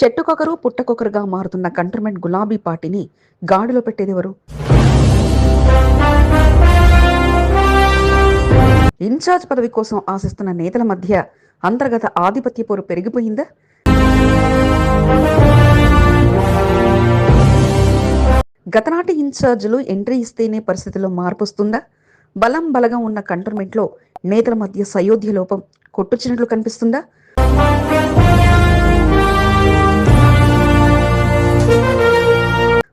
చెట్టుకొకరు పుట్టకొకరుగా మారుతున్న కంటర్మెంట్ గులాబీ పార్టీని గాడిలో పెట్టేదెవరు ఇన్ఛార్జ్ పదవి కోసం ఆశిస్తున్న నేతల మధ్య అంతర్గత ఆధిపత్య పోరు పెరిగిపోయిందా? గతనాటి ఇన్ఛార్జీలు ఎంట్రీ ఇస్తేనే పరిస్థితిలో మార్పు వస్తుందా బలం బలగా ఉన్న కంటర్మెంట్లో నేతల మధ్య సయోధ్య లోపం కొట్టుచినట్లు కనిపిస్తుందా?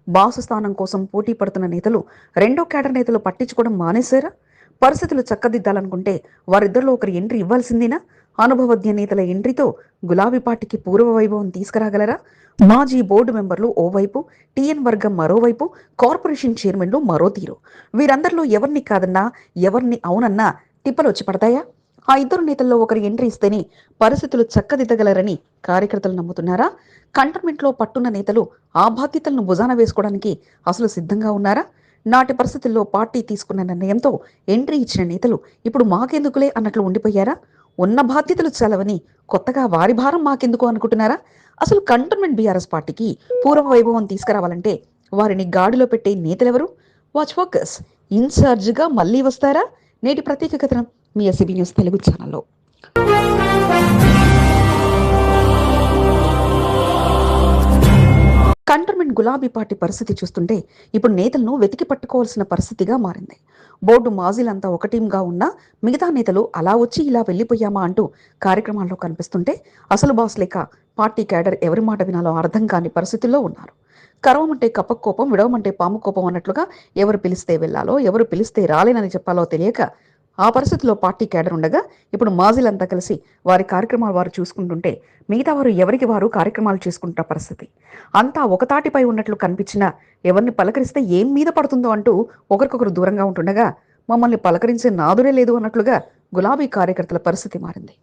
బాసు స్థానం కోసం పోటీ పడుతున్న నేతలు రెండో కేడర్ నేతలు పట్టించుకోవడం మానేశారా? పరిస్థితులు చక్కదిద్దాలనుకుంటే వారిద్దరిలో ఒకరి ఎంట్రీ ఇవ్వాల్సిందేనా? అనుభవజ్ఞ నేతల ఎంట్రీతో గులాబీ పార్టీకి పూర్వ వైభవం తీసుకురాగలరా? మాజీ బోర్డు మెంబర్లు ఓవైపు టీఎన్ వర్గం మరోవైపు కార్పొరేషన్ చైర్మన్లు మరో తీరు. వీరందరిలో ఎవరిని కాదన్నా ఎవరిని అవునన్నా తిప్పలు వచ్చి పడతాయా? ఆ ఇద్దరు నేతల్లో ఒకరు ఎంట్రీ ఇస్తేనే పరిస్థితులు చక్కదిద్దగలరని కార్యకర్తలు నమ్ముతున్నారా? కంటోన్మెంట్లో పట్టున్న నేతలు ఆ బాధ్యతలను భుజాన వేసుకోవడానికి అసలు సిద్ధంగా ఉన్నారా? నాటి పరిస్థితుల్లో పార్టీ తీసుకున్న నిర్ణయంతో ఎంట్రీ ఇచ్చిన నేతలు ఇప్పుడు మాకెందుకులే అన్నట్లు ఉండిపోయారా? ఉన్న బాధ్యతలు చలవని కొత్తగా వారి భారం మాకెందుకు అనుకుంటున్నారా? అసలు కంటోన్మెంట్ బీఆర్ఎస్ పార్టీకి పూర్వ వైభవం తీసుకురావాలంటే వారిని గాడిలో పెట్టే నేతలెవరు? వాచ్ ఫోకస్ ఇన్ఛార్జ్గా మళ్ళీ వస్తారా? నేటి ప్రత్యేక కథనం. మీ ఎస్సీబీ న్యూస్ తెలుగు ఛానల్లో. కంటర్మెంట్ గులాబీ పార్టీ పరిస్థితి చూస్తుంటే ఇప్పుడు నేతలను వెతికి పట్టుకోవాల్సిన పరిస్థితిగా మారింది. బోర్డు మాజీలంతా ఒక టీంగా ఉన్నా మిగతా నేతలు అలా వచ్చి ఇలా వెళ్ళిపోయామా అంటూ కార్యక్రమాల్లో కనిపిస్తుంటే అసలు బాస్ లేక పార్టీ క్యాడర్ ఎవరి మాట వినాలో అర్థం కాని పరిస్థితుల్లో ఉన్నారు. కరవమంటే కప్ప కోపం విడవమంటే పాము కోపం అన్నట్లుగా ఎవరు పిలిస్తే వెళ్ళాలో ఎవరు పిలిస్తే రాలేనని చెప్పాలో తెలియక ఆ పరిస్థితిలో పార్టీ కేడర్ ఉండగా ఇప్పుడు మాజీలంతా కలిసి వారి కార్యక్రమాలు వారు చూసుకుంటుంటే మిగతా వారు ఎవరికి వారు కార్యక్రమాలు చేసుకుంటున్న పరిస్థితి? అంతా ఒకతాటిపై ఉన్నట్లు కనిపించినా ఎవరిని పలకరిస్తే ఏం మీద పడుతుందో అంటూ ఒకరికొకరు దూరంగా ఉంటుండగా మమ్మల్ని పలకరించే నాదుడే లేదు అన్నట్లుగా గులాబీ కార్యకర్తల పరిస్థితి మారింది.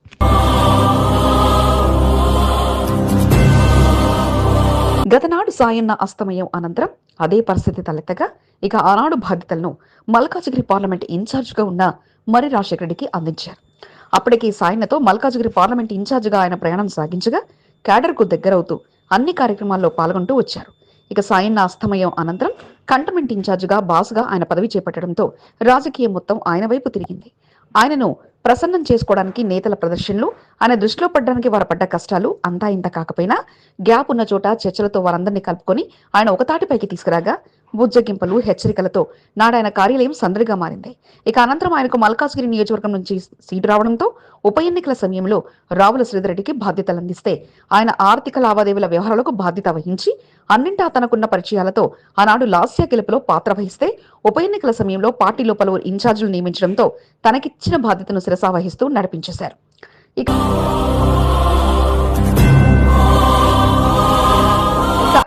గతనాడు సాయన్న అస్తమయం అనంతరం అదే పరిస్థితి తలెత్తగా ఇక ఆనాడు బాధ్యతలను మల్కాజిగిరి పార్లమెంట్ ఇన్ఛార్జ్గా ఉన్న మరి రాజశేఖర రెడ్డికి అందించారు. అప్పటికి సాయనతో మల్కాజ్గిరి పార్లమెంట్ ఇన్ఛార్జిగా ఆయన ప్రయాణం సాగించగా క్యాడర్కు దగ్గరవుతూ అన్ని కార్యక్రమాల్లో పాల్గొంటూ వచ్చారు. ఇక సాయన్న అస్తమయం అనంతరం కంటమెంట్ ఇన్ఛార్జిగా బాస్గా ఆయన పదవి చేపట్టడంతో రాజకీయం మొత్తం ఆయన వైపు తిరిగింది. ఆయనను ప్రసన్నం చేసుకోవడానికి నేతల ప్రదర్శనలు ఆయన దృష్టిలో పడడానికి వారు పడ్డ కష్టాలు అంతా ఇంత కాకపోయినా గ్యాప్ ఉన్న చోట చర్చలతో వారందరినీ కలుపుకొని ఆయన ఒకతాటిపైకి తీసుకురాగా బుజ్జగింపులు హెచ్చరికలతో నాడాయన కార్యాలయం సందడిగా మారింది. ఇక అనంతరం ఆయనకు మల్కాజ్గిరి నియోజకవర్గం నుంచి సీటు రావడంతో ఉప ఎన్నికల సమయంలో రావుల శ్రీధరెడ్డికి బాధ్యతలు అందిస్తే ఆయన ఆర్థిక లావాదేవీల వ్యవహారాలకు బాధ్యత వహించి అన్నింటా తనకున్న పరిచయాలతో ఆనాడు లాస్య గెలుపులో పాత్ర వహిస్తే ఉప ఎన్నికల సమయంలో పార్టీలో పలువురు ఇన్ఛార్జీలు నియమించడంతో తనకిచ్చిన బాధ్యతను శిరసా వహిస్తూ నడిపించేశారు. ఇక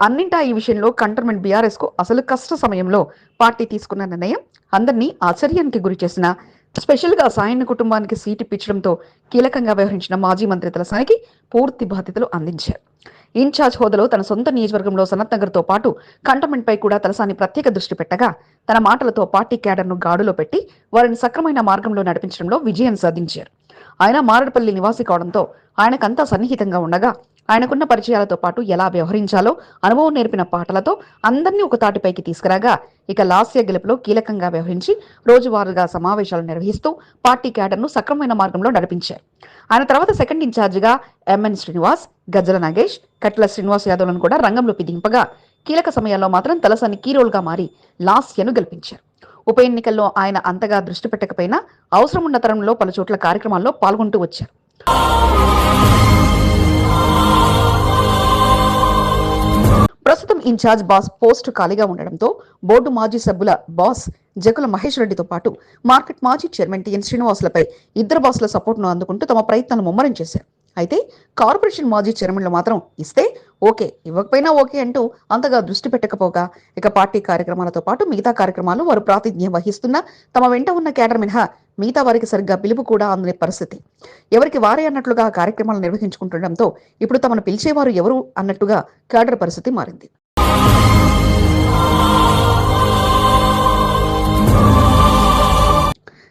అన్నింటా ఈ విషయంలో కంటర్మెంట్ బీఆర్ఎస్కు అసలు కష్ట సమయంలో పార్టీ తీసుకున్న నిర్ణయం అందరినీ ఆశ్చర్యానికి గురి చేసిన స్పెషల్గా సాయన్న కుటుంబానికి సీటు ఇప్పించడంతో కీలకంగా వ్యవహరించిన మాజీ మంత్రి తలసానికి పూర్తి బాధ్యతలు అందించారు. ఇన్ఛార్జ్ హోదాలో తన సొంత నియోజకవర్గంలో సనత్ నగర్తో పాటు కంటోన్మెంట్ పై కూడా తలసాని ప్రత్యేక దృష్టి పెట్టగా తన మాటలతో పార్టీ క్యాడర్ను గాడులో పెట్టి వారిని సక్రమైన మార్గంలో నడిపించడంలో విజయం సాధించారు. ఆయన మారడపల్లి నివాసి కావడంతో ఆయనకంతా సన్నిహితంగా ఉండగా ఆయనకున్న పరిచయాలతో పాటు ఎలా వ్యవహరించాలో అనుభవం నేర్పిన పాటలతో అందరినీ ఒక తాటిపైకి తీసుకురాగా ఇక లాస్య గెలుపులో కీలకంగా వ్యవహరించి రోజువారీగా సమావేశాలు నిర్వహిస్తూ పార్టీ క్యాడర్ను సక్రమమైన మార్గంలో నడిపించారు. ఆయన తర్వాత సెకండ్ ఇన్ఛార్జిగా ఎంఎన్ శ్రీనివాస్ గజ్జల నాగేష్ కట్ల శ్రీనివాస్ యాదవ్లను కూడా రంగంలోకి దింపగా కీలక సమయాల్లో మాత్రం తలసాని కీరోల్గా మారి లాస్యను గెలిపించారు. ఉప ఎన్నికల్లో ఆయన అంతగా దృష్టి పెట్టకపోయినా అవసరం ఉన్న తరంలో పలు చోట్ల కార్యక్రమాల్లో పాల్గొంటూ వచ్చారు. ప్రస్తుతం ఇన్ఛార్జ్ బాస్ పోస్టు ఖాళీగా ఉండడంతో బోర్డు మాజీ సభ్యుల బాస్ జకుల మహేష్ రెడ్డితో పాటు మార్కెట్ మాజీ చైర్మన్ టిఎన్ శ్రీనివాసులపై ఇద్దరు బాసుల సపోర్ట్ను అందుకుంటూ తమ ప్రయత్నాలు ముమ్మరం చేశారు. అయితే కార్పొరేషన్ మాజీ చైర్మన్లు మాత్రం ఇస్తే ఓకే ఇవ్వకపోయినా ఓకే అంటూ అంతగా దృష్టి పెట్టకపోగా ఇక పార్టీ కార్యక్రమాలతో పాటు మిగతా కార్యక్రమాలు వారు ప్రాతినిధ్యం వహిస్తున్నా తమ వెంట ఉన్న కేడర్ మినహా మిగతా వారికి సరిగ్గా పిలుపు కూడా అందని పరిస్థితి. ఎవరికి వారే అన్నట్లుగా ఆ కార్యక్రమాలు నిర్వహించుకుంటుండటంతో ఇప్పుడు తమను పిలిచేవారు ఎవరు అన్నట్టుగా కేడర్ పరిస్థితి మారింది.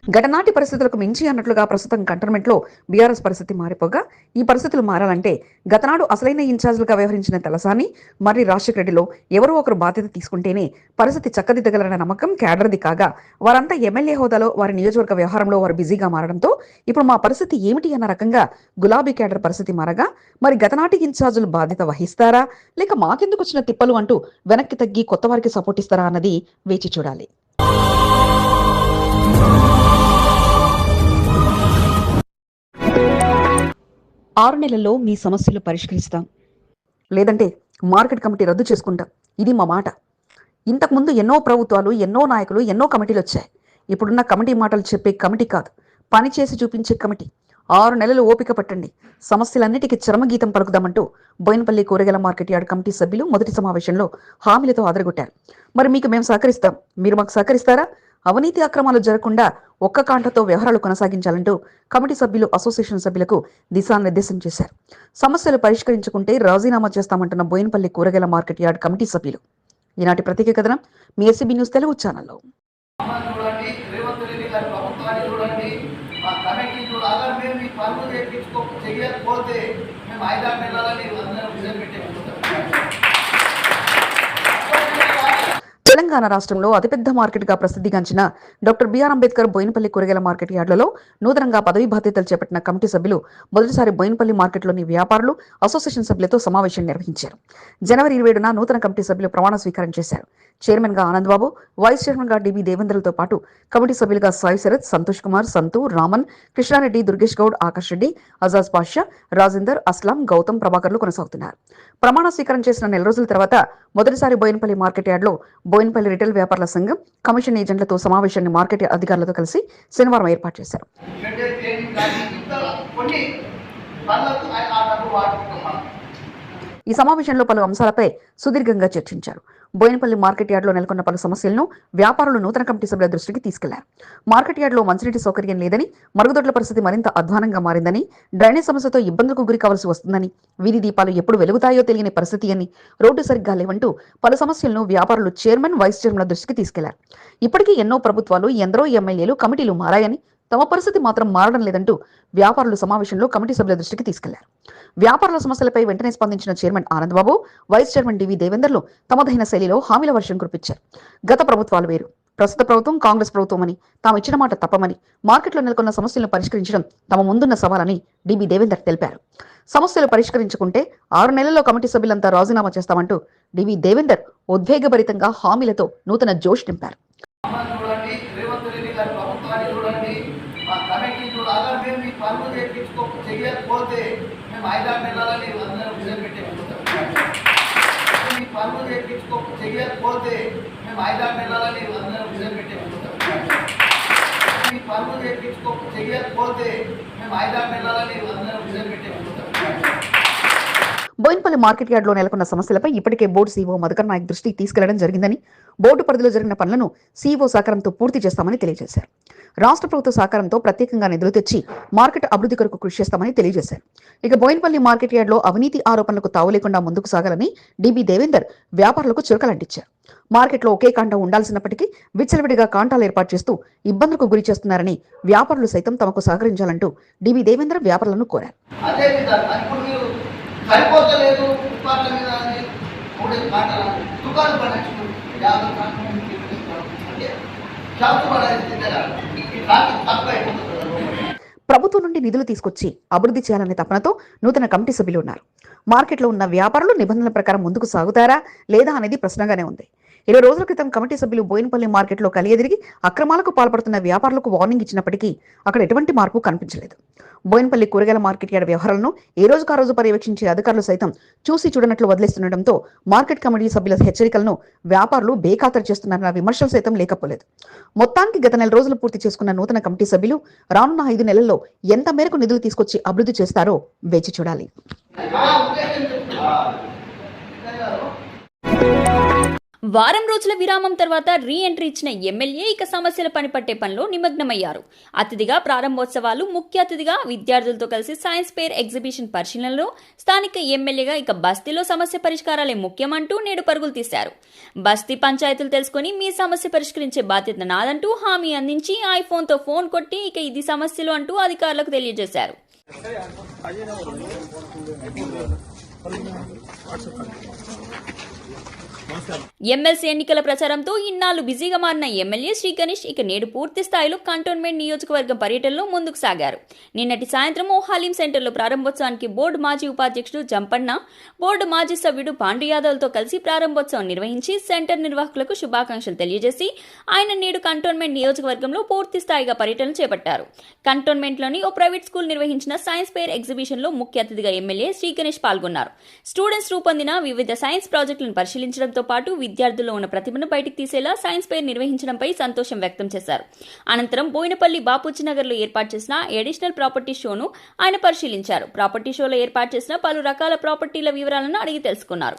గటనాటి పరిస్థితులకు మించి అన్నట్లుగా ప్రస్తుతం కంటోన్మెంట్లో బీఆర్ఎస్ పరిస్థితి మారిపోగా ఈ పరిస్థితులు మారాలంటే గతనాడు అసలైన ఇన్ఛార్జీలుగా వ్యవహరించిన తలసాని మరి రాజశేఖర రెడ్డిలో ఎవరో ఒకరు బాధ్యత తీసుకుంటేనే పరిస్థితి చక్కదిద్దగలన్న నమ్మకం క్యాడర్ది కాగా వారంతా ఎమ్మెల్యే హోదాలో వారి నియోజకవర్గ వ్యవహారంలో వారు బిజీగా మారడంతో ఇప్పుడు మా పరిస్థితి ఏమిటి అన్న రకంగా గులాబీ క్యాడర్ పరిస్థితి మారగా మరి గతనాటి ఇన్ఛార్జీలు బాధ్యత వహిస్తారా? లేక మాకెందుకు వచ్చిన తిప్పలు అంటూ వెనక్కి తగ్గి కొత్త వారికి సపోర్ట్ ఇస్తారా అన్నది వేచి చూడాలి. ఆరు నెలల్లో మీ సమస్యలు పరిష్కరిస్తాం. లేదంటే మార్కెట్ కమిటీ రద్దు చేసుకుంటాం. ఇది మా మాట. ఇంతకుముందు ఎన్నో ప్రభుత్వాలు ఎన్నో నాయకులు ఎన్నో కమిటీలు వచ్చాయి. ఇప్పుడున్న కమిటీ మాటలు చెప్పే కమిటీ కాదు. పని చేసి చూపించే కమిటీ. ఆరు నెలలు ఓపిక పట్టండి. సమస్యలన్నిటికీ చరమగీతం పలుకుదామంటూ బోయినపల్లి కూరగాయల మార్కెట్ యార్డ్ కమిటీ సభ్యులు మొదటి సమావేశంలో హామీలతో ఆదరగొట్టారు. మరి మీకు మేము సహకరిస్తాం. మీరు మాకు సహకరిస్తారా? అవినీతి అక్రమాలు జరగకుండా ఒక్క కాంటతో వ్యవహారాలు కొనసాగించాలంటూ కమిటీ సభ్యులు అసోసియేషన్ సభ్యులకు దిశానిర్దేశం చేశారు. సమస్యలు పరిష్కరించుకుంటే రాజీనామా చేస్తామంటున్న బోయినపల్లి కూరగాయల మార్కెట్ యార్డ్ కమిటీ సభ్యులు. ఈనాటి ప్రత్యేక కథనం మీ ఎస్సీబీ న్యూస్ తెలుగు ఛానల్లో అమ్మని చూడండి రేవంత్ రెడ్డి గారి ప్రభుత్వాన్ని చూడండి మా కమిటీ చూడండి అలా మేము మీ పనులు చేయించుకో చెయ్యకపోతే మేము ఐదారు నెలలని అందరం విజయం పెట్టే తెలంగాణ రాష్ట్రంలో అతిపెద్ద మార్కెట్గా ప్రసిద్ధిగాంచిన డాక్టర్ బిఆర్ అంబేద్కర్ బోయినపల్లి కూరగాయల మార్కెట్ యార్డులలో నూతనంగా పదవి బాధ్యతలు చేపట్టిన కమిటీ సభ్యులు మొదటిసారి బోయినపల్లి మార్కెట్లోని వ్యాపారులు అసోసియేషన్ సభ్యులతో సమావేశం నిర్వహించారు. జనవరి ఇరవై ఏడున నూతన కమిటీ సభ్యులు ప్రమాణ స్వీకారం చేశారు. చైర్మన్గా వైస్ చైర్మన్గా డిబి దేవేంద్రలతో పాటు కమిటీ సభ్యులుగా సాయి శరత్ సంతోష్ కుమార్ సంతు రామన్ కృష్ణారెడ్డి దుర్గేష్ గౌడ్ ఆకాష్ రెడ్డి అజాజ్ పాషా రాజేందర్ అస్లాం గౌతమ్ ప్రభాకర్లు కొనసాగుతున్నారు. ప్రమాణ స్వీకారం చేసిన నెల రోజుల తర్వాత మొదటిసారి బోయినపల్లి మార్కెట్ యార్డ్లో బోయినపల్లి రిటైల్ వ్యాపారుల సంఘం కమిషన్ ఏజెంట్లతో సమావేశాన్ని మార్కెట్ అధికారులతో కలిసి శనివారం ఏర్పాటు చేశారు. ఈ సమావేశంలో పలు అంశాలపై సుదీర్ఘంగా చర్చించారు. బోయినపల్లి మార్కెట్ యార్డ్లో నెలకొన్న పలు సమస్యలను వ్యాపారులు నూతన కమిటీ సభ్యుల దృష్టికి తీసుకెళ్ళారు. మార్కెట్ యార్డ్లో మంచినీటి సౌకర్యం లేదని మరుగుదొడ్ల పరిస్థితి మరింత అధ్వానంగా మారిందని డ్రైనేజ్ సమస్యతో ఇబ్బందులకు గురి కావాల్సి వస్తుందని వీధి దీపాలు ఎప్పుడు వెలుగుతాయో తెలియని పరిస్థితి అని రోడ్డు సరిగ్గా లేవంటూ పలు సమస్యలను వ్యాపారులు చైర్మన్ వైస్ చైర్మన్ల దృష్టికి తీసుకెళ్ళారు. ఇప్పటికీ ఎన్నో ప్రభుత్వాలు ఎందరో ఎమ్మెల్యేలు కమిటీలు మారాయని తమ పరిస్థితి మాత్రం మారడం లేదంటూ వ్యాపారులు సమావేశంలో కమిటీ సభ్యుల దృష్టికి తీసుకెళ్ళారు. వ్యాపారుల సమస్యలపై వెంటనే స్పందించిన chairman Anandbabu vice chairman DV దేవేందర్లు తమదైన శైలిలో హామీల వర్షం కురిపించారు. గత ప్రభుత్వాలు వేరు. ప్రస్తుత ప్రభుత్వం కాంగ్రెస్ ప్రభుత్వం అని తాము ఇచ్చిన మాట తప్పమని మార్కెట్లో నెలకొన్న సమస్యలను పరిష్కరించడం తమ ముందున్న సవాలని డిబి దేవేందర్ తెలిపారు. సమస్యలు పరిష్కరించుకుంటే ఆరు నెలల్లో కమిటీ సభ్యులంతా రాజీనామా చేస్తామంటూ డివి దేవేందర్ ఉద్వేగభరితంగా హామీలతో నూతన జోష్ నింపారు అమ్మని చూడండి రేవంత్ రెడ్డి గారి ప్రభుత్వాన్ని చూడండి మా కమిటీ చూడండి అలా మేము మీ పనులు చేయించుకో చెయ్యకపోతే మేము ఐదారు నెలలని అందరం విజయం పెట్టే మీ పనులు చేయించుకో చెయ్యకపోతే మేము ఐదారు నెలలని అందరం విజయం పెట్టే మీ పనులు చేయించుకో చెయ్యకపోతే మేము ఐదారు నెలలని అందరం విజయం పెట్టే బోయిన్పల్లి మార్కెట్ యార్డ్లో నెలకొన్న సమస్యలపై ఇప్పటికే బోర్డు సీఈఓ మధుకర్ నాయక్ దృష్టికి తీసుకెళ్ళడం జరిగిందని బోర్డు పరిధిలో జరిగిన పనులను సీఈఓ సహకారంతో పూర్తి చేస్తామని తెలియజేశారు. రాష్ట్ర ప్రభుత్వ సహకారంతో ప్రత్యేకంగా నిధులు తెచ్చి మార్కెట్ అభివృద్ధి కొరకు కృషి చేస్తామని తెలియజేశారు. ఇక బోయిన్పల్లి మార్కెట్ యార్డ్లో అవినీతి ఆరోపణలకు తావు లేకుండా ముందుకు సాగాలని డిబి దేవేందర్ వ్యాపారులకు చురకలంటించారు. మార్కెట్లో ఒకే కాండం ఉండాల్సినప్పటికీ విచ్చలవిడిగా కాంటాలు ఏర్పాటు చేస్తూ ఇబ్బందులకు గురి చేస్తున్నారని వ్యాపారులు సైతం తమకు సహకరించాలంటూ డిబి దేవేందర్ వ్యాపారులను కోరారు అదే విధంగా ఇప్పుడు మీరు సరిపోతలేదు దుకాణాల మీద అని మూడు పాటల దుకాణం పడచ్చు యాభై కాంటలు అంటే షాపు పడాల్సింది ఈ ట్రాఫిక్ తక్కువ అయిపోతుంది ప్రభుత్వం నుండి నిధులు తీసుకొచ్చి అభివృద్ధి చేయాలనే తపనతో నూతన కమిటీ సభ్యులు ఉన్నారు. మార్కెట్లో ఉన్న వ్యాపారులు నిబంధనల ప్రకారం ముందుకు సాగుతారా లేదా అనేది ప్రశ్నగానే ఉంది. ఇరవై రోజుల క్రితం కమిటీ సభ్యులు బోయినపల్లి మార్కెట్లో కలియదిరిగి అక్రమాలకు పాల్పడుతున్న వ్యాపారులకు వార్నింగ్ ఇచ్చినప్పటికీ అక్కడ ఎటువంటి మార్పు కనిపించలేదు. బోయినపల్లి కూరగాయల మార్కెట్ యార్డ్ వ్యవహారాలను ఏ రోజుకు ఆ రోజు పర్యవేక్షించే అధికారులు సైతం చూసి చూడనట్లు వదిలేస్తుండటంతో మార్కెట్ కమిటీ సభ్యుల హెచ్చరికలను వ్యాపారులు బేఖాతరు చేస్తున్నారన్న విమర్శలు సైతం లేకపోలేదు. మొత్తానికి గత నెల రోజులు పూర్తి చేసుకున్న నూతన కమిటీ సభ్యులు రానున్న ఐదు నెలల్లో ఎంత మేరకు నిధులు తీసుకొచ్చి అభివృద్ధి చేస్తారో వేచి చూడాలి. వారం రోజుల విరామం తర్వాత రీ ఎంట్రీ ఇచ్చిన ఎమ్మెల్యే ఇక సమస్యల పనిపట్టే పనిలో నిమగ్నమయ్యారు. అతిథిగా ప్రారంభోత్సవాలు ముఖ్య అతిథిగా విద్యార్థులతో కలిసి సైన్స్ ఫేర్ ఎగ్జిబిషన్ పరిశీలనలో స్థానిక ఎమ్మెల్యేగా ఇక బస్తీలో సమస్య పరిష్కారాలే ముఖ్యమంటూ నేడు పరుగులు తీశారు. బస్తీ పంచాయతీలు తెలుసుకుని మీ సమస్య పరిష్కరించే బాధ్యత నాదంటూ హామీ అందించి ఐఫోన్తో ఫోన్ కొట్టి ఇక ఇది సమస్యలు అంటూ అధికారులకు తెలియజేశారు. ఎమ్మెల్సీ ఎన్నికల ప్రచారంతో ఇన్నాళ్ళు బిజీగా మారిన ఎమ్మెల్యే శ్రీ గణేష్ ఇక నేడు పూర్తి స్థాయిలో కంటోన్మెంట్ నియోజకవర్గం పర్యటనలో ముందుకు సాగారు. నిన్నటి సాయంత్రం ఓ హలీం సెంటర్లో ప్రారంభోత్సవానికి బోర్డు మాజీ ఉపాధ్యక్షుడు జంపన్న బోర్డు మాజీ సభ్యుడు పాండు యాదవ్తో కలిసి ప్రారంభోత్సవం నిర్వహించి సెంటర్ నిర్వాహకులకు శుభాకాంక్షలు తెలియజేసి ఆయన నేడు కంటోన్మెంట్ నియోజకవర్గంలో పూర్తి స్థాయిగా పర్యటన చేపట్టారు. కంటోన్మెంట్లోని ఓ ప్రైవేట్ స్కూల్ నిర్వహించిన సైన్స్ ఫెయిర్ ఎగ్జిబిషన్లో ముఖ్య అతిథిగా ఎమ్మెల్యే శ్రీ గణేష్ పాల్గొన్నారు. స్టూడెంట్స్ రూపొందిన వివిధ సైన్స్ ప్రాజెక్టులను పరిశీలించడం పరిశీలించడంతో పాటు విద్యార్థుల్లో ఉన్న ప్రతిభను బయటికి తీసేలా సైన్స్ ఫెయిర్ నిర్వహించడంపై సంతోషం వ్యక్తం చేశారు. అనంతరం బోయినపల్లి బాపూజీనగర్లో ఏర్పాటు చేసిన ఎడిషనల్ ప్రాపర్టీ షోను ఆయన పరిశీలించారు. ప్రాపర్టీ షోలో ఏర్పాటు చేసిన పలు రకాల ప్రాపర్టీల వివరాలను అడిగి తెలుసుకున్నారు.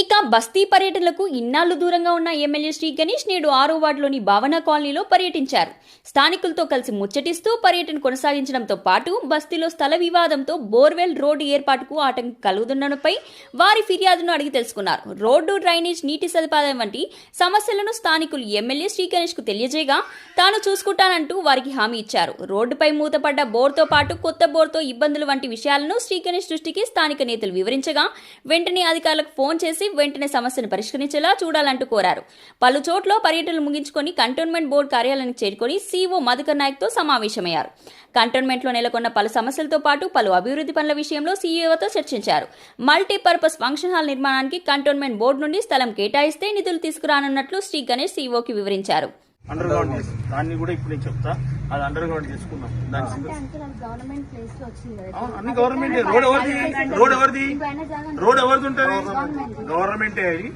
ఇక బస్తీ పర్యటనలకు ఇన్నాళ్ళు దూరంగా ఉన్న ఎమ్మెల్యే శ్రీ గణేష్ నేడు ఆరో వార్డులోని భావన కాలనీలో పర్యటించారు. స్థానికులతో కలిసి ముచ్చటిస్తూ పర్యటన కొనసాగించడంతో పాటు బస్తీలో స్థల వివాదంతో బోర్వెల్ రోడ్డు ఏర్పాటుకు ఆటంకం కలుగుతున్నపై వారి ఫిర్యాదును అడిగి తెలుసుకున్నారు. రోడ్డు డ్రైనేజ్ నీటి సదుపాయం వంటి సమస్యలను స్థానికులు ఎమ్మెల్యే శ్రీ గణేష్కు తెలియజేయగా తాను చూసుకుంటానంటూ వారికి హామీ ఇచ్చారు. రోడ్డుపై మూతపడ్డ బోర్తో పాటు కొత్త బోర్తో ఇబ్బందులు వంటి విషయాలను శ్రీ గణేష్ దృష్టికి స్థానిక నేతలు వివరించగా వెంటనే అధికారులకు ఫోన్ చేసి వెంటనే సమస్యను పరిష్కరించేలా చూడాలంటూ కోరారు. పలు చోట్ల పర్యటనలు ముగించుకొని కంటోన్మెంట్ బోర్డు కార్యాలయానికి చేరుకొని సీఓ మధుకర్ నాయక్తో సమావేశమయ్యారు. కంటోన్మెంట్లో నెలకొన్న పలు సమస్యలతో పాటు పలు అభివృద్ధి పనుల విషయంలో సీఈఓతో చర్చించారు. మల్టీపర్పస్ ఫంక్షన్ హాల్ నిర్మాణానికి కంటోన్మెంట్ బోర్డు నుండి స్థలం కేటాయిస్తే నిధులు తీసుకురానున్నట్లు శ్రీ గణేష్ సీఈఓకి వివరించారు. అండర్ గ్రౌండ్ చేస్తాం దాన్ని కూడా ఇప్పుడు నేను చెప్తా. అది అండర్ గ్రౌండ్ దాని అన్ని గవర్నమెంట్ రోడ్ ఎవరిది? రోడ్ ఎవరిది? రోడ్ ఎవరిది ఉంటుంది? గవర్నమెంట్ అది.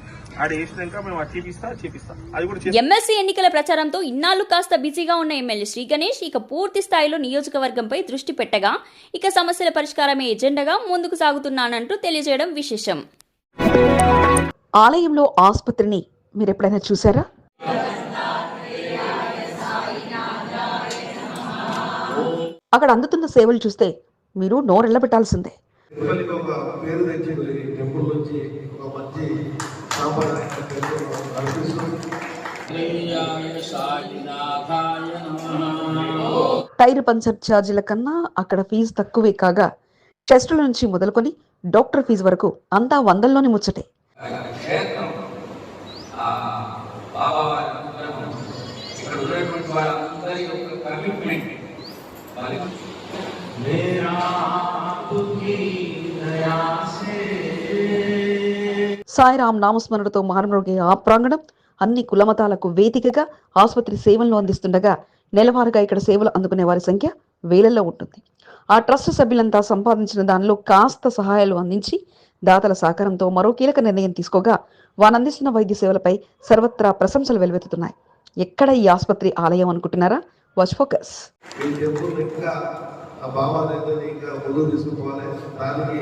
ఎమ్మెల్సీ ఎన్నికల ప్రచారంతో ఇన్నాళ్ళు కాస్త బిజీగా ఉన్న ఎమ్మెల్యే శ్రీ గణేష్ ఇక పూర్తి స్థాయిలో నియోజకవర్గంపై దృష్టి పెట్టగా ఇక సమస్యల పరిష్కారమే ఎజెండాగా ముందుకు సాగుతున్నానంటూ తెలియజేయడం విశేషం. ఆలయంలో ఆసుపత్రిని మీరు ఎప్పుడైనా చూసారా? అక్కడ అందుతున్న సేవలు చూస్తే మీరు నోరెళ్ళబెట్టాల్సిందే. టైర్ పంచర్ ఛార్జీల కన్నా అక్కడ ఫీజు తక్కువే కాగా టెస్టుల నుంచి మొదలుకొని డాక్టర్ ఫీజు వరకు అంతా వందల్లోని ముచ్చటే క్షేత్రం ఆ బాబా వారి అనుగ్రహం ఇక్కడ ఉన్నటువంటి వాళ్ళందరి యొక్క కమిట్మెంట్ మరి సాయిరామ్ నామస్మరణతో మారుమరుగే ఆ ప్రాంగణం అన్ని కులమతాలకు వేదికగా ఆసుపత్రి సేవలను అందిస్తుండగా నెలవారుగా ఇక్కడ సేవలు అందుకునే వారి సంఖ్య వేలల్లో ఉంటుంది. ఆ ట్రస్ట్ సభ్యులంతా సంపాదించిన దానిలో కాస్త సహాయాలు అందించి దాతల సహకారంతో మరో కీలక నిర్ణయం తీసుకోగా వానందిస్తున్న వైద్య సేవలపై సర్వత్రా ప్రశంసలు వెలువెత్తుతున్నాయి. ఎక్కడ ఈ ఆసుపత్రి ఆలయం అనుకుంటున్నారా? వాచ్ ఫోకస్ ఆ భావాన్ని ఇంకా ముందుకు తీసుకుపోవాలి. దానికి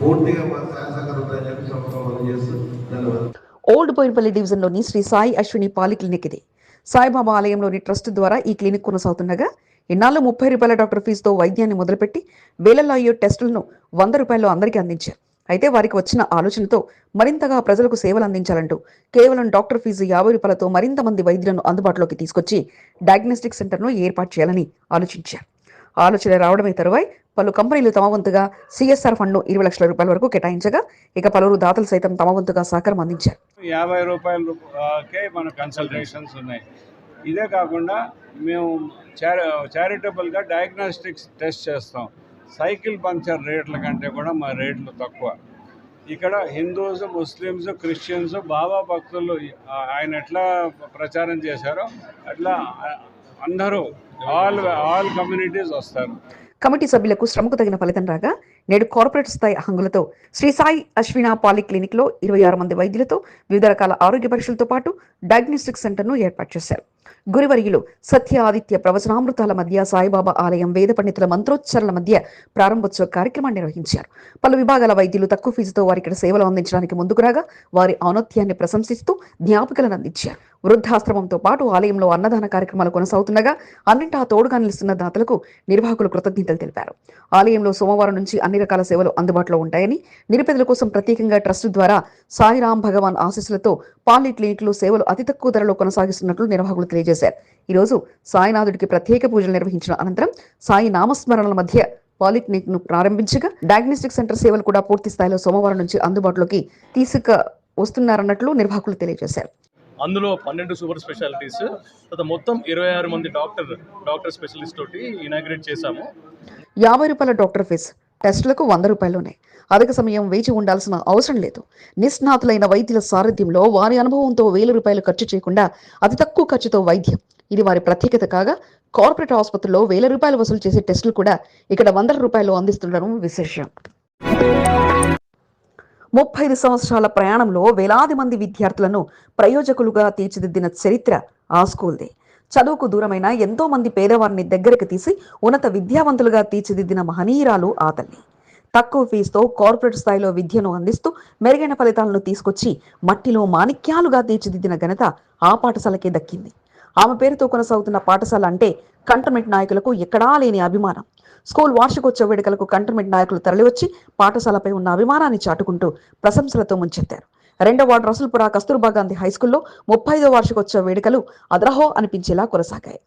పూర్తిగా మా సహాయ చెప్పి సంవత్సరం చేస్తూ ధన్యవాదాలు. ఓల్డ్ బోయినపల్లి డివిజన్లోని శ్రీ సాయి అశ్విని పాలి క్లినిక్ ఇది సాయిబాబా ఆలయంలోని ట్రస్ట్ ద్వారా ఈ క్లినిక్ కొనసాగుతుండగా ఇన్నాళ్ళు ముప్పై రూపాయల డాక్టర్ ఫీజుతో వైద్యాన్ని మొదలుపెట్టి వేలల్లో అయ్యే టెస్టులను వంద రూపాయల్లో అందరికీ అందించారు. అయితే వారికి వచ్చిన ఆలోచనతో మరింతగా ప్రజలకు సేవలు అందించాలంటూ కేవలం డాక్టర్ ఫీజు యాభై రూపాయలతో మరింత మంది వైద్యులను అందుబాటులోకి తీసుకొచ్చి డయాగ్నోస్టిక్ సెంటర్ను ఏర్పాటు చేయాలని ఆలోచించారు. ఆలోచన రావడమే తరువాయి. పలు కంపెనీలు తమ వంతుగా సిఎస్ఆర్ ఫండ్ను ఇరవై లక్షల రూపాయల వరకు కేటాయించగా ఇక పలువురు దాతలు సైతం తమ వంతుగా సహకారం అందించారు. యాభై రూపాయలకే మన కన్సల్టేషన్స్ ఉన్నాయి. ఇదే కాకుండా మేము చారి చారిటబుల్గా డయాగ్నోస్టిక్స్ టెస్ట్ చేస్తాం. సైకిల్ పంక్చర్ రేట్ల కంటే కూడా మా రేట్లు తక్కువ. ఇక్కడ హిందూస్ ముస్లిమ్స్ క్రిస్టియన్స్ బాబా భక్తులు ఆయన ఎట్లా ప్రచారం చేశారో అట్లా అందరూ ఆల్ ఆల్ కమ్యూనిటీస్ వస్తారు. కమిటీ సభ్యులకు శ్రమకు తగిన ఫలితం రాగా నేడు కార్పొరేట్ స్థాయి హంగులతో శ్రీ సాయి అశ్విన పాలి క్లినిక్లో ఇరవై ఆరు మంది వైద్యులతో వివిధ రకాల ఆరోగ్య పరీక్షలతో పాటు డయాగ్నోస్టిక్ సెంటర్ను ఏర్పాటు చేశారు. గురువర్యులు సత్య ఆదిత్య ప్రవచనామృతాల మధ్య సాయిబాబా ఆలయం వేద పండితుల మంత్రోచ్చరణల మధ్య ప్రారంభోత్సవ కార్యక్రమాన్ని నిర్వహించారు. పలు విభాగాల వైద్యులు తక్కువ ఫీజుతో వారికి సేవలు అందించడానికి ముందుకు రాగా వారి ఔన్నత్యాన్ని ప్రశంసిస్తూ జ్ఞాపికలను అందించారు. వృద్ధాశ్రమంతో పాటు ఆలయంలో అన్నదాన కార్యక్రమాలు కొనసాగుతుండగా అన్నింటా తోడుగా నిలుస్తున్న దాతలకు నిర్వాహకులు కృతజ్ఞతలు తెలిపారు. ఆలయంలో సోమవారం నుంచి అన్ని రకాల సేవలు అందుబాటులో ఉంటాయని నిరుపేదల కోసం ప్రత్యేకంగా ట్రస్ట్ ద్వారా సాయిరాం భగవాన్ ఆశీస్సులతో పాలి క్లినిక్లు సేవలు అతి తక్కువ ధరలో కొనసాగిస్తున్నట్లు నిర్వాహకులు తెలియజేశారు. ఈ రోజు సాయినాథుడికి ప్రత్యేక పూజలు నిర్వహించిన అనంతరం సాయి నామస్మరణల మధ్య పాలిక్లినిక్ను ప్రారంభించగా డయాగ్నోస్టిక్ సెంటర్ సేవలు కూడా పూర్తి స్థాయిలో సోమవారం నుంచి అందుబాటులోకి తీసుక వస్తున్నారన్నట్లు నిర్వాహకులు తెలియజేశారు. అందులో పన్నెండు సూపర్ స్పెషాలిటీస్ తర్వాత మొత్తం ఇరవై ఆరు మంది డాక్టర్ డాక్టర్ స్పెషలిస్ట్ తోటి ఇనాగ్రేట్ చేశాము. యాభై రూపాయల డాక్టర్ ఫీజు. టెస్టులకు వంద రూపాయలునే అధిక సమయం వేచి ఉండాల్సిన అవసరం లేదు. నిష్ణాతులైన వైద్యుల సారథ్యంలో వారి అనుభవంతో వేల రూపాయలు ఖర్చు చేయకుండా అతి తక్కువ ఖర్చుతో వైద్యం. ఇది వారి ప్రత్యేకత కాగా కార్పొరేట్ ఆసుపత్రిలో వేల రూపాయలు వసూలు చేసే టెస్టులు కూడా ఇక్కడ వందల రూపాయలు అందిస్తుండడం విశేషం. ముప్పై ఐదు సంవత్సరాల ప్రయాణంలో వేలాది మంది విద్యార్థులను ప్రయోజకులుగా తీర్చిదిద్దిన చరిత్ర ఆ స్కూల్దే. చదువుకు దూరమైన ఎంతో మంది పేదవారిని దగ్గరికి తీసి ఉన్నత విద్యావంతులుగా తీర్చిదిద్దిన మహనీయురాలు ఆ తల్లి. తక్కువ ఫీజుతో కార్పొరేట్ స్థాయిలో విద్యను అందిస్తూ మెరుగైన ఫలితాలను తీసుకొచ్చి మట్టిలో మాణిక్యాలుగా తీర్చిదిద్దిన ఘనత ఆ పాఠశాలకే దక్కింది. ఆమె పేరుతో కొనసాగుతున్న పాఠశాల అంటే కంటర్మెంట్ నాయకులకు ఎక్కడా లేని అభిమానం. స్కూల్ వార్షికోత్సవ వేడుకలకు కంటమెంట్ నాయకులు తరలివచ్చి పాఠశాలపై ఉన్న అభిమానాన్ని చాటుకుంటూ ప్రశంసలతో ముంచెత్తారు. రెండో వార్డు రసుల్పుర కస్తూర్బా గాంధీ హైస్కూల్లో ముప్పై ఐదో వార్షికోత్సవ వేడుకలు అద్రహో అనిపించేలా కొనసాగాయి.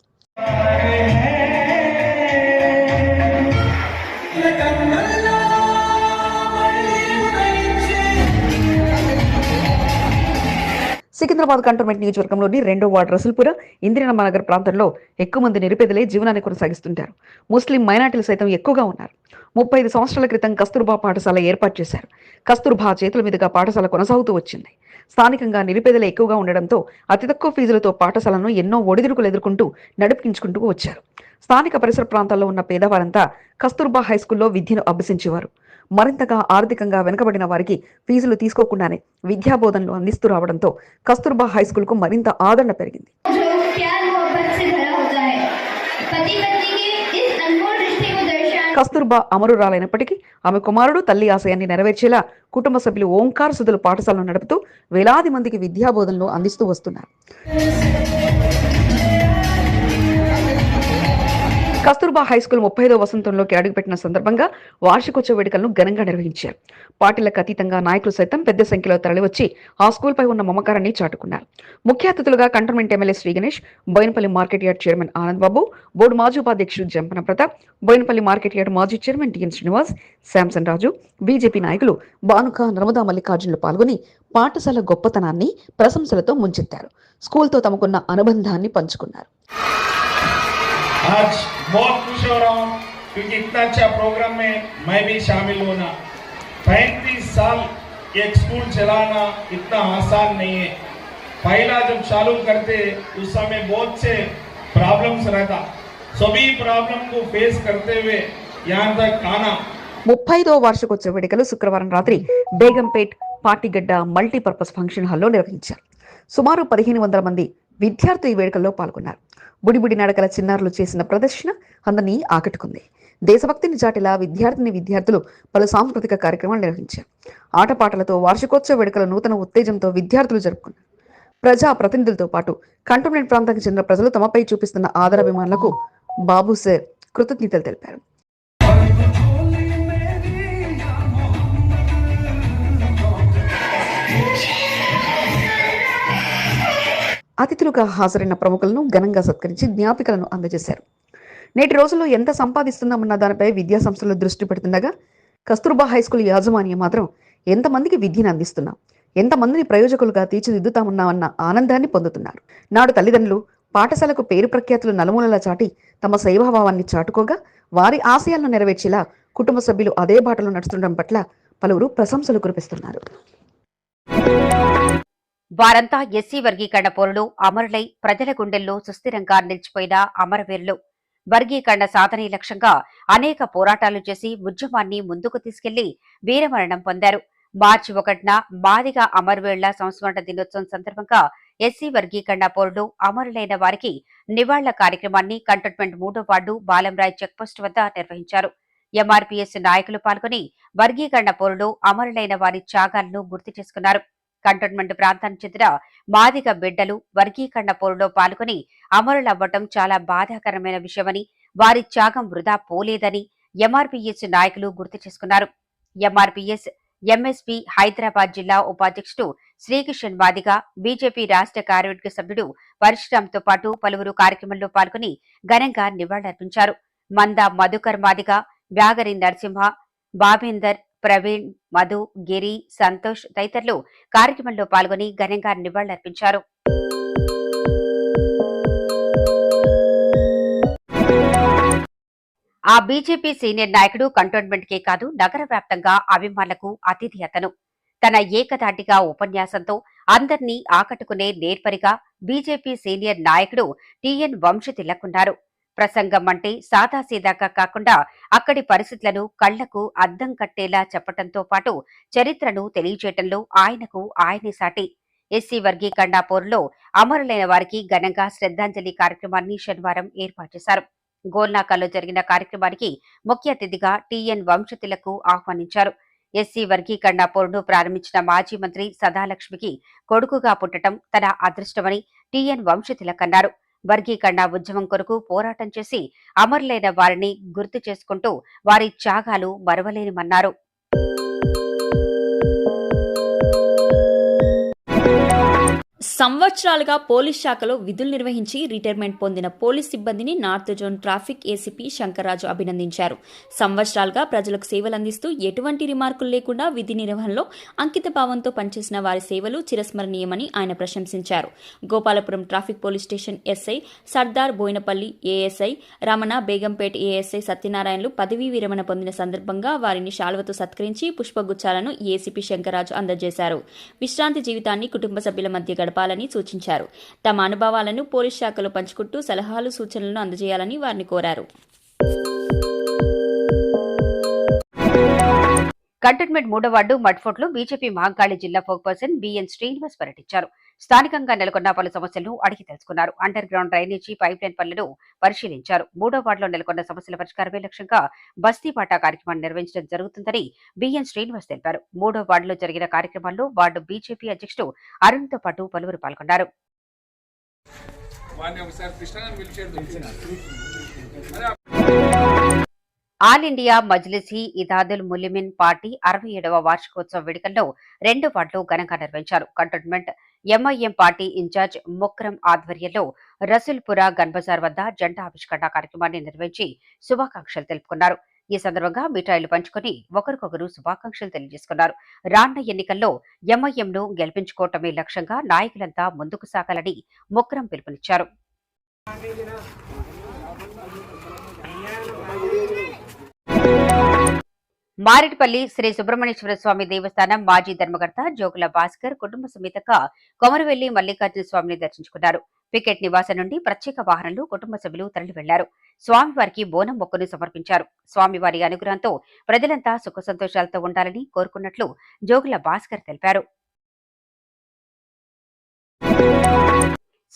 సికింద్రాబాద్ కంటోన్మెంట్ నియోజకవర్గంలోని రెండో వార్డు రసుల్పుర ఇందిరనమ్మ నగర్ ప్రాంతంలో ఎక్కువ మంది నిరుపేదలే జీవనాన్ని కొనసాగిస్తుంటారు. ముస్లిం మైనార్టీలు సైతం ఎక్కువగా ఉన్నారు. ముప్పై ఐదు సంవత్సరాల క్రితం కస్తూర్బా పాఠశాల ఏర్పాటు చేశారు. కస్తూర్బా చేతుల మీదుగా పాఠశాల కొనసాగుతూ వచ్చింది. స్థానికంగా నిరుపేదలు ఎక్కువగా ఉండడంతో అతి తక్కువ ఫీజులతో పాఠశాలను ఎన్నో ఒడిదుడుకులు ఎదుర్కొంటూ నడిపించుకుంటూ వచ్చారు. స్థానిక పరిసర ప్రాంతాల్లో ఉన్న పేదవారంతా కస్తూర్బా హైస్కూల్లో విద్యను అభ్యసించేవారు. మరింతగా ఆర్థికంగా వెనుకబడిన వారికి ఫీజులు తీసుకోకుండానే విద్యాబోధనలు అందిస్తూ రావడంతో కస్తూర్బా హైస్కూల్కు మరింత ఆదరణ పెరిగింది. కస్తూర్బా అమరురాలైనప్పటికీ ఆమె కుమారుడు తల్లి ఆశయాన్ని నెరవేర్చేలా కుటుంబ సభ్యులు ఓంకార సుధులు పాఠశాలను నడుపుతూ వేలాది మందికి విద్యాబోధనలు అందిస్తూ వస్తున్నారు. కస్తూర్బా హై స్కూల్ ముప్పై వసంతంలోకి అడుగుపెట్టిన సందర్భంగా వార్షికోత్సవ వేడుకలను ఘనంగా నిర్వహించారు. పార్టీలకు అతీతంగా నాయకులు సైతం పెద్ద సంఖ్యలో తరలివచ్చి ఆ స్కూల్పై ఉన్న మమకారాన్ని చాటుకున్నారు. ముఖ్య అతిథులుగా cantonment MLA Shri Ganesh Boinapalli market yard chairman Anand Babu board మాజీ ఉపాధ్యక్షుడు జంపన ప్రతాప్ బోయినపల్లి మార్కెట్ యార్డ్ మాజీ chairman TN Srinivas Samson Raju BJP నాయకులు బానుక నర్మదా మల్లికార్జునులు పాల్గొని పాఠశాల గొప్పతనాన్ని ప్రశంసలతో ముంచెత్తారు. స్కూల్తో తమకున్న అనుబంధాన్ని పంచుకున్నారు. आज बहुत खुश हो रहा हूँ क्योंकि इतना अच्छा प्रोग्राम में मैं भी शामिल होना पैंतीस साल एक स्कूल चलाना इतना आसान नहीं है पहला जब चालू करते उस समय बहुत से प्रॉब्लम्स रहता सभी प्रॉब्लम को फेस करते हुए यहाँ तक आना ముప్పై ఐదో వార్షికోత్సవ వేడుకలు శుక్రవారం రాత్రి బేగంపేట్ పార్టీగడ్డ మల్టీపర్పస్ ఫంక్షన్ హాల్లో నిర్వహించారు సుమారు పదిహేను వందల మంది విద్యార్థులు ఈ వేడుకల్లో పాల్గొన్నారు. బుడిబుడి నడకల చిన్నారులు చేసిన ప్రదర్శన అందరినీ ఆకట్టుకుంది. దేశభక్తిని జాటిలా విద్యార్థిని విద్యార్థులు పలు సాంస్కృతిక కార్యక్రమాలు నిర్వహించారు. ఆటపాటలతో వార్షికోత్సవ వేడుకల నూతన ఉత్తేజంతో విద్యార్థులు జరుపుకున్నారు. ప్రజా ప్రతినిధులతో పాటు కంటోన్మెంట్ ప్రాంతానికి చెందిన ప్రజలు తమపై చూపిస్తున్న ఆదరాభిమానులకు బాబు సార్ కృతజ్ఞతలు తెలిపారు. అతిథులుగా హాజరైన ప్రముఖులను ఘనంగా సత్కరించి జ్ఞాపికలను అందజేశారు. నేటి రోజుల్లో ఎంత సంపాదిస్తున్నామన్న దానిపై విద్యా సంస్థలు దృష్టి పెడుతుండగా కస్తూర్బా హై స్కూల్ యాజమాన్యం మాత్రం ఎంతమందికి విద్యను అందిస్తున్నాం ఎంతమందిని ప్రయోజకులుగా తీర్చిదిద్దుతామన్నామన్న ఆనందాన్ని పొందుతున్నారు. నాడు తల్లిదండ్రులు పాఠశాలకు పేరు ప్రఖ్యాతులు నలుమూలలా చాటి తమ సేవాభావాన్ని చాటుకోగా వారి ఆశయాలను నెరవేర్చేలా కుటుంబ సభ్యులు అదే బాటలో నడుస్తుండడం పట్ల పలువురు ప్రశంసలు కురిపిస్తున్నారు. వారంతా ఎస్సీ వర్గీకరణ పోరులు అమరులై ప్రజల గుండెల్లో సుస్థిరంగా నిలిచిపోయిన అమరవీరులు. వర్గీకరణ సాధనే లక్ష్యంగా అనేక పోరాటాలు చేసి ఉద్యమాన్ని ముందుకు తీసుకెళ్ళి వీరమరణం పొందారు. మార్చి ఒకటిన మాదిగ అమరవీరుల సంస్మరణ దినోత్సవం సందర్భంగా ఎస్సీ వర్గీకరణ పోరుడు అమరులైన వారికి నివాళుల కార్యక్రమాన్ని కంటోన్మెంట్ మూడో వార్డు బాలంరాయ్ చెక్పోస్ట్ వద్ద నిర్వహించారు. ఎంఆర్పీఎస్ నాయకులు పాల్గొని వర్గీకరణ పోరుడు అమరులైన వారి త్యాగాలను గుర్తు చేసుకున్నారు. కంటోన్మెంట్ ప్రాంతానికి చెందిన మాదిగ బిడ్డలు వర్గీకరణ పోరులో పాల్గొని అమరులవ్వటం చాలా బాధాకరమైన విషయమని వారి త్యాగం వృధా పోలేదని ఎంఆర్పీఎస్ నాయకులు గుర్తు చేసుకున్నారు. ఎంఆర్పీఎస్ ఎంఎస్పీ హైదరాబాద్ జిల్లా ఉపాధ్యక్షుడు శ్రీకిషన్ మాదిగ బీజేపీ రాష్ట్ర కార్యవర్గ సభ్యుడు పరశురామ్తో పాటు పలువురు కార్యక్రమంలో పాల్గొని ఘనంగా నివాళులర్పించారు. మంద మధుకర్ మాదిగ బ్యాగరి నరసింహ బాబేందర్ ప్రవీణ్ మధు గిరి సంతోష్ తదితరులు కార్యక్రమంలో పాల్గొని ఘనంగా నివాళులర్పించారు. ఆ బీజేపీ సీనియర్ నాయకుడు కంటోన్మెంట్ కే కాదు నగర వ్యాప్తంగా అభిమానులకు అతిథి అతను. తన ఏకధాటిగా ఉపన్యాసంతో అందర్నీ ఆకట్టుకునే నేర్పరిగా బీజేపీ సీనియర్ నాయకుడు టిఎన్ వంశ తిలకున్నారు ప్రసంగం అంటే సాదాసీదాగా కాకుండా అక్కడి పరిస్థితులను కళ్ళకు అద్దం కట్టేలా చెప్పటంతో పాటు చరిత్రను తెలియజేయటంలో ఆయనకు ఆయనే సాటి. ఎస్సీ వర్గీకరణ పోరులో అమరులైన వారికి ఘనంగా శ్రద్ధాంజలి కార్యక్రమాన్ని శనివారం ఏర్పాటు చేశారు. గోల్నాకాలో జరిగిన కార్యక్రమానికి ముఖ్య అతిథిగా టిఎన్ వంశతిలకు ఆహ్వానించారు. ఎస్సీ వర్గీకరణ పోరును ప్రారంభించిన మాజీ మంత్రి సదాలక్ష్మికి కొడుకుగా పుట్టడం తన అదృష్టమని టిఎన్ వంశతిలక్ అన్నారు వర్గీకరణ ఉద్యమం కొరకు పోరాటం చేసి అమరులైన వారిని గుర్తు చేసుకుంటూ వారి త్యాగాలు మరవలేనిమన్నారు సంవత్సరాలుగా పోలీస్ శాఖలో విధులు నిర్వహించి రిటైర్మెంట్ పొందిన పోలీస్ సిబ్బందిని north zone traffic ACP Shankarraju అభినందించారు. సంవత్సరాలుగా ప్రజలకు సేవలు అందిస్తూ ఎటువంటి రిమార్కులు లేకుండా విధి నిర్వహణలో అంకిత భావంతో పనిచేసిన వారి సేవలు చిరస్మరణీయమని ఆయన ప్రశంసించారు. Gopalapuram traffic police station SI Sardar Boinapalli ASI Ramana Begumpet ASI సత్యనారాయణలు పదవీ విరమణ పొందిన సందర్భంగా వారిని శాల్వతో సత్కరించి పుష్పగుచ్చాలను ఏసీపీ శంకర్రాజు అందజేశారు. విశ్రాంతి జీవితాన్ని కుటుంబ సభ్యుల మధ్య గడపాలని సూచించారు. తమ అనుభవాలను పోలీస్ శాఖలో పంచుకుంటూ సలహాలు సూచనలను అందజేయాలని వారిని కోరారు. కంటోన్మెంట్ మూడో వార్డు మడ్ఫోర్ట్లో బీజేపీ మహంకాళి జిల్లా ఫోక్ పర్సన్ బిఎన్ శ్రీనివాస్ పర్యటించారు. స్థానికంగా నెలకొన్న పలు సమస్యలను అడిగి తెలుసుకున్నారు. Underground drainage pipeline పనులను పరిశీలించారు. మూడో వార్డులో నెలకొన్న సమస్యల పరిష్కారమే లక్ష్యంగా బస్తీ పాటా కార్యక్రమాన్ని నిర్వహించడం జరుగుతుందని బిఎన్ శ్రీనివాస్ తెలిపారు. మూడో వార్డులో జరిగిన కార్యక్రమాల్లో వార్డు బీజేపీ అధ్యక్షుడు అరుణ్తో పాటు పలువురు పాల్గొన్నారు. All India Majlisi Ittehadul Muslimeen party అరవై ఏడవ వార్షికోత్సవ వేడుకల్లో రెండు వార్డులు ఘనంగా నిర్వహించారు. Cantonment MIM party incharge Mukram ఆధ్వర్యంలో రసూల్పుర గన్బజార్ వద్ద జెండా ఆవిష్కరణ కార్యక్రమాన్ని నిర్వహించి శుభాకాంక్షలు తెలుపుకున్నారు. ఈ సందర్భంగా మిఠాయిలు పంచుకొని ఒకరికొకరు శుభాకాంక్షలు తెలియజేసుకున్నారు. రానున్న ఎన్నికల్లో ఎంఐఎంను గెలిపించుకోవటమే లక్ష్యంగా నాయకులంతా ముందుకు సాగాలని ముక్రం పిలుపునిచ్చారు. మారేడుపల్లి శ్రీ సుబ్రహ్మణ్యేశ్వర స్వామి దేవస్థానం మాజీ ధర్మకర్త జోగుల భాస్కర్ కుటుంబ సమేతగా కొమరవెల్లి మల్లికార్జున స్వామిని దర్శించుకున్నారు. పికెట్ నివాసం నుండి ప్రత్యేక వాహనంలో కుటుంబ సభ్యులు తరలి వెళ్ళారు స్వామివారికి బోనం మొక్కను సమర్పించారు. స్వామివారి అనుగ్రహంతో ప్రజలంతా సుఖ సంతోషాలతో ఉండాలని కోరుకున్నట్లు జోగుల భాస్కర్ తెలిపారు.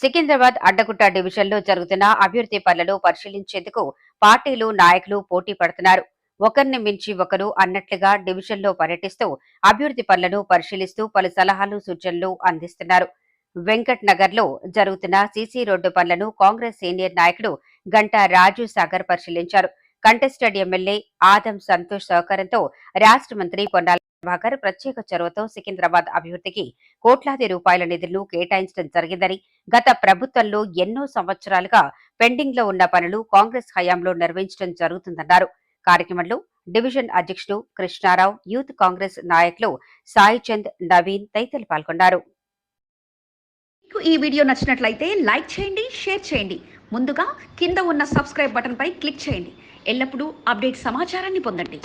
సికింద్రాబాద్ అడ్డగుట్ట డివిజన్లో జరుగుతున్న అభివృద్ధి పనులను పరిశీలించేందుకు పార్టీలు నాయకులు పోటీ పడుతున్నారు. ఒకరిని మించి ఒకరు అన్నట్లుగా డివిజన్లో పర్యటిస్తూ అభివృద్ధి పనులను పరిశీలిస్తూ పలు సలహాలు సూచనలు అందిస్తున్నారు. వెంకట్ నగర్లో జరుగుతున్న సీసీ రోడ్డు పనులను కాంగ్రెస్ సీనియర్ నాయకుడు గంటా రాజు సాగర్ పరిశీలించారు. కంటెస్టెడ్ ఎమ్మెల్యే ఆదం సంతోష్ సహకారంతో రాష్ట్ర మంత్రి పొన్నాల ప్రభాకర్ ప్రత్యేక చొరవతో సికింద్రాబాద్ అభివృద్ధికి కోట్లాది రూపాయల నిధులను కేటాయించడం జరిగిందని గత ప్రభుత్వంలో ఎన్నో సంవత్సరాలుగా పెండింగ్లో ఉన్న పనులు కాంగ్రెస్ హయాంలో నిర్వహించడం జరుగుతుందన్నారు. కార్యక్రమంలో డివిజన్ అధ్యక్షుడు కృష్ణారావు యూత్ కాంగ్రెస్ నాయకులు సాయి చంద్ నవీన్ తదితరులు పాల్గొన్నారు. మీకు ఈ వీడియో నచ్చినట్లయితే లైక్ చేయండి షేర్ చేయండి. ముందుగా కింద ఉన్న సబ్స్క్రైబ్ బటన్పై క్లిక్ చేయండి. ఎల్లప్పుడూ అప్డేట్ సమాచారాన్ని పొందండి.